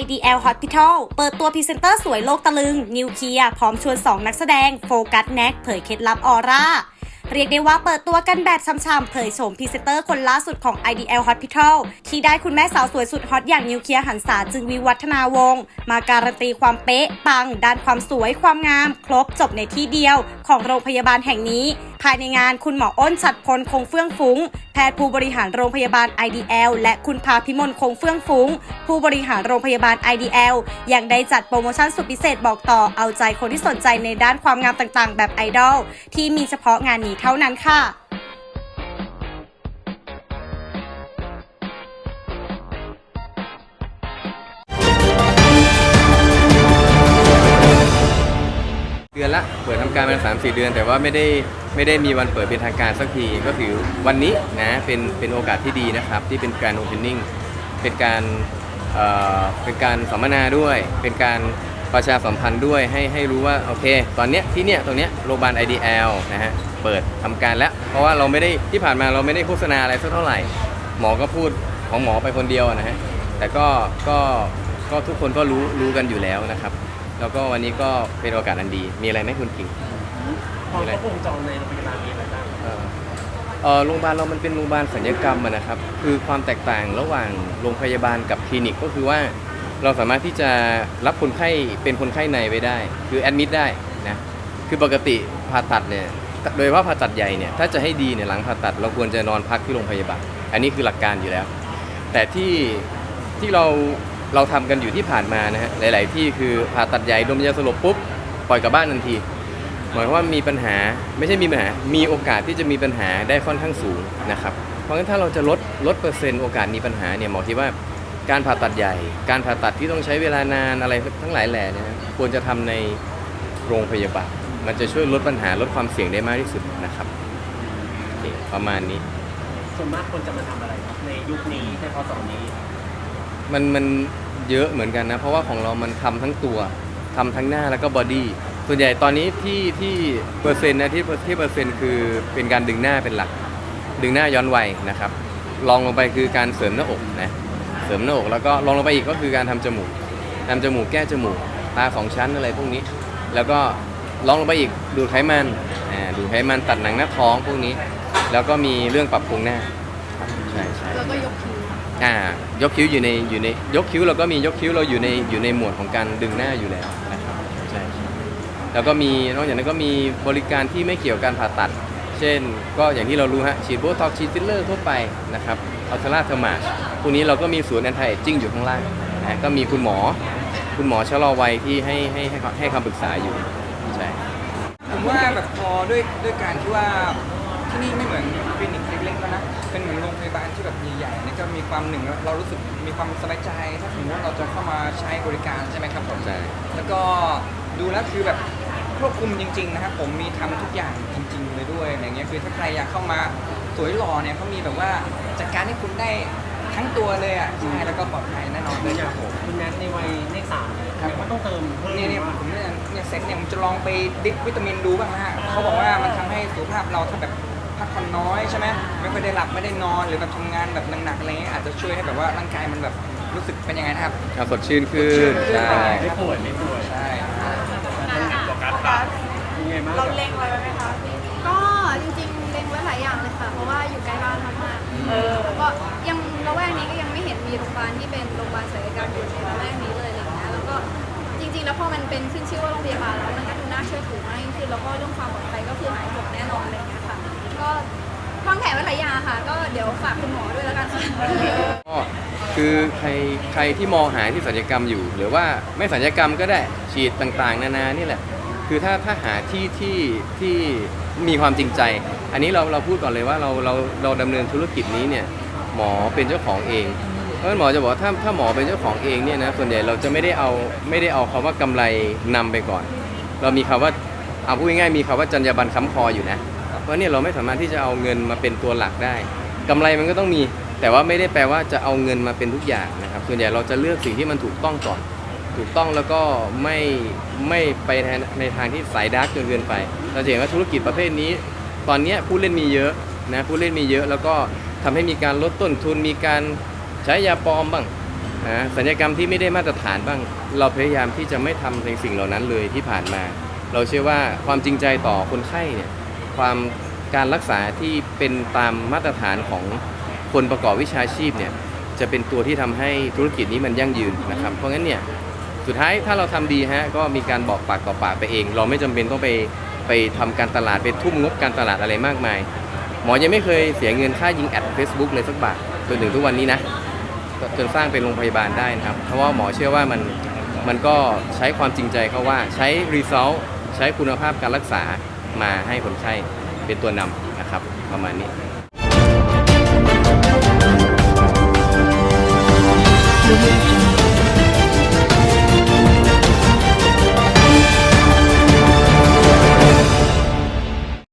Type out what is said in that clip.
IDL Hospital เปิดตัวพรีเซนเตอร์สวยโลกตะลึง นิวเคลียร์พร้อมชวน 2 นักแสดง โฟกัสแน็กเผยเคล็ดลับออร่า เรียกได้ว่าเปิดตัวกันแบบช่ำๆเผยโฉมพรีเซนเตอร์คนล่าสุดของ IDL Hospital ที่ได้คุณแม่สาวสวยสุดฮอตอย่างนิวเคลียร์หันษาจึงวิวัฒนาวงศ์มาการันตีความเป๊ะ ปัง ด้านความสวยความงาม ครบจบในที่เดียว ของโรงพยาบาลแห่งนี้ ภายในงานคุณหมออ้นฉัดพลคงเฟื่องฟุ้ง แพทย์ผู้บริหารโรงพยาบาล IDL และคุณพาพิมลคงเฟื่องฟุ้ง ผู้บริหารโรงพยาบาล IDL ยังได้จัดโปรโมชั่นสุดพิเศษบอกต่อเอาใจคนที่สนใจในด้านความงามต่างๆ แบบไอดอลที่มีเฉพาะงานนี้เท่านั้นค่ะเดือนละเปิดทำการมาสามสี่เดือน แต่ว่าไม่ได้ไม่ได้มีวันเปิดเป็นทางการสักทีก็ถือวันนี้นะเป็นเป็นโอกาสที่ดีนะครับ ที่เป็นการโอเพนนิ่งเป็นการเเป็นการสัมมนาด้วย เป็นการ ประชาสัมพันธ์ด้วยให้ให้รู้ว่าโอเค ตอนเนี้ยที่เนี้ยตรงเนี้ยโรงพยาบาล IDL นะฮะเปิดทำการแล้ว เพราะว่าเราไม่ได้ที่ผ่านมาเราไม่ได้โฆษณาอะไรสักเท่าไหร่ หมอก็พูดของหมอไปคนเดียวนะฮะแต่ก็ก็ก็ทุกคนก็รู้รู้กันอยู่แล้วนะครับ แล้วก็วันนี้ก็เป็นโอกาสอันดี มีอะไรไหมคุณกิ่งพอครบวงจรในโรงพยาบาลมีอะไรบ้างเอ่อเอ่อโรงพยาบาลเรามันเป็นโรงพยาบาลศัลยกรรมอะนะครับ คือความแตกต่างระหว่างโรงพยาบาลกับคลินิกก็คือว่า เราสามารถที่จะรับคนไข้เป็นคนไข้ในไว้ได้ คือแอดมิดได้นะคือปกติผ่าตัดเนี่ยโดยเฉพาผ่าตัดใหญ่เนี่ยถ้าจะให้ดีเนี่ยหลังผ่าตัด เราควรจะนอนพักที่โรงพยาบาลอันนี้คือหลักการอยู่แล้ว แต่ที่ที่เราเราทำกันอยู่ที่ผ่านมานะฮะหลาย ๆ ที่คือผ่าตัดใหญ่ดมยาสลบปุ๊บปล่อยกลับบ้านทันทีหมายความว่ามีปัญหาไม่ใช่มีปัญหา มีโอกาสที่จะมีปัญหาได้ค่อนข้างสูงนะครับ เพราะฉะนั้นถ้าเราจะลดลดเปอร์เซ็นต์โอกาสมีปัญหาเนี่ยหมอคิดว่า การผ่าตัดใหญ่ การผ่าตัดที่ต้องใช้เวลานานอะไรทั้งหลายแหล่เนี่ยควรจะทำในโรงพยาบาล มันจะช่วยลดปัญหาลดความเสี่ยงได้มากที่สุดนะครับโอเคประมาณนี้ ส่วนมากคนจะมาทำอะไรครับในยุคนี้ในพศนี้ มันมันเยอะเหมือนกันนะ เพราะว่าของเรามันทำทั้งตัวทำทั้งหน้าแล้วก็บอดี้ส่วนใหญ่ตอนนี้ที่ที่เปอร์เซ็นต์นะที่ที่เปอร์เซ็นต์คือเป็นการดึงหน้าเป็นหลัก ดึงหน้าย้อนวัยนะครับลองลงไปคือการเสริมหน้าอกนะเส ริมหน้าอกแล้วก็ลองลงไปอีกก็คือการทำจมูกทำจมูกแก้จมูกตาสองชั้นอะไรพวกนี้ แล้วก็ลองลงไปอีกดูดไขมันอ่าดูดไขมันตัดหนังหน้าท้องพวกนี้ แล้วก็มีเรื่องปรับโครงหน้าครับใช่ใช่แล้วก็ยกคิ้วอ่ายกคิ้วอยู่ในอยู่ในยกคิ้วเราก็มียกคิ้วเราอยู่ในอยู่ในหมวดของการดึงหน้าอยู่แล้วนะครับใช่ใช่แล้วก็มีนอกจากนั้นก็มีบริการที่ไม่เกี่ยวกับการผ่าตัด เช่น ก็อย่างที่เรารู้ฮะฉีดโบท็อกซ์ฉีดฟิลเลอร์ทั่วไปนะครับอัลทราเทอร์มาชพวกนี้เราก็มีศูนย์แอนตี้เอจจิ้งอยู่ข้างล่างนะก็มีคุณหมอ คุณหมอชะลอวัยที่ให้ให้ให้ให้คำปรึกษาอยู่ใช่ผมว่าแบบพอด้วยด้วยการที่ว่าที่นี่ไม่เหมือนคลินิกเล็กๆแล้วนะเป็นเหมือนโรงพยาบาลที่แบบใหญ่ๆนี่ก็มีความหนึ่งเรารู้สึกมีความสบายใจถ้าสมมติว่าเราจะเข้ามาใช้บริการใช่ไหมครับผมใช่แล้วก็ดูแล้วคือแบบ ควบคุมจริงๆนะครับผมมีทำทุกอย่างจริง ๆ เลยด้วยอะไรเงี้ยคือถ้าใครอยากเข้ามาสวยหล่อเนี่ยเขามีแบบว่าจัดการให้คุณได้ทั้งตัวเลยอะใช่แล้วก็ปลอดภัยแน่นอนเลยครับผมคุณแนทในวัยเลขสามครับว่าต้องเติมเพิ่มเนี่ยเนี่ยผมเนี่ยเนี่ยเซ็ตเนี่ยผมจะลองไปดิบวิตามินดูบ้างนะฮะเขาบอกว่ามันทำให้สุขภาพเราถ้าแบบพักผ่อนน้อยใช่ไหมไม่ค่อยได้หลับไม่ได้นอนหรือแบบทำงานแบบหนักๆอะไรเงี้ยอาจจะช่วยให้แบบว่าร่างกายมันแบบรู้สึกเป็นยังไงนะครับเอาสดชื่นขึ้นใช่ไม่ป่วยไม่ป่วย ใช่ยังไงบ้างเราเล็งไว้ไหมคะ ก็จริงๆเล็งไว้หลายอย่างเลยค่ะ เพราะว่าอยู่ใกล้บ้านมากๆแล้วก็ยังระแวกนี้ก็ยังไม่เห็นมีโรงพยาบาลที่เป็นโรงพยาบาลศัลยกรรมอยู่ในระแวกนี้เลยอะไรอย่างเงี้ยแล้วก็จริงๆ แล้วพอมันเป็นขึ้นชื่อว่าโรงพยาบาลแล้วมันก็ดูน่าเชื่อถือมากยิ่งขึ้นแล้วก็เรื่องความปลอดภัยก็คือหายห่วงแน่นอนอะไรอย่างเงี้ยค่ะ ก็วางแผนไว้หลายอย่างค่ะ ก็เดี๋ยวฝากคุณหมอด้วยแล้วกันค่ะ ก็คือใครใครที่มองหาที่ศัลยกรรมอยู่ หรือว่าไม่ศัลยกรรมก็ได้ฉีดต่างๆ นานานี่แหละ คือถ้าถ้าหาที่ที่ที่มีความจริงใจ อันนี้เราเราพูดก่อนเลยว่าเราเราเราดำเนินธุรกิจนี้เนี่ยหมอเป็นเจ้าของเอง เพราะฉะนั้นหมอจะบอกว่าถ้าถ้าหมอเป็นเจ้าของเองเนี่ยนะส่วนใหญ่เราจะไม่ได้เอาไม่ได้เอาคำว่ากำไรนำไปก่อน เรามีคำว่าเอาพูดง่ายๆมีคำว่าจรรยาบรรณค้ำคออยู่นะ เพราะเนี่ยเราไม่สามารถที่จะเอาเงินมาเป็นตัวหลักได้กำไรมันก็ต้องมี แต่ว่าไม่ได้แปลว่าจะเอาเงินมาเป็นทุกอย่างนะครับส่วนใหญ่เราจะเลือกสิ่งที่มันถูกต้องก่อน ถูกต้องแล้วก็ไม่ไม่ไปในในทางที่สายดาร์กจนเกินไป เราจะเห็นว่าธุรกิจประเภทนี้ ตอนนี้ผู้เล่นมีเยอะนะผู้เล่นมีเยอะแล้วก็ทำให้มีการลดต้นทุนมีการใช้ยาปลอมบ้างนะสัญญกรรมที่ไม่ได้มาตรฐานบ้าง เราพยายามที่จะไม่ทำในสิ่งเหล่านั้นเลยที่ผ่านมา เราเชื่อว่าความจริงใจต่อคนไข้เนี่ยความการรักษาที่เป็นตามมาตรฐานของคนประกอบวิชาชีพเนี่ยจะเป็นตัวที่ทำให้ธุรกิจนี้มันยั่งยืนนะครับ เพราะงั้นเนี่ย สุดท้ายถ้าเราทำดีฮะก็มีการบอกปากต่อปากไปเอง เราไม่จำเป็นต้องไปไปทำการตลาดไปทุ่มงบการตลาดอะไรมากมาย หมอยังไม่เคยเสียเงินค่ายิงแอด Facebook เลยสักบาทจนถึงทุกวันนี้นะจนสร้างเป็นโรงพยาบาลได้นะครับ เพราะว่าหมอเชื่อว่ามันมันก็ใช้ความจริงใจเขาว่าใช้ result ใช้คุณภาพการรักษามาให้คนไข้เป็นตัวนำนะครับประมาณนี้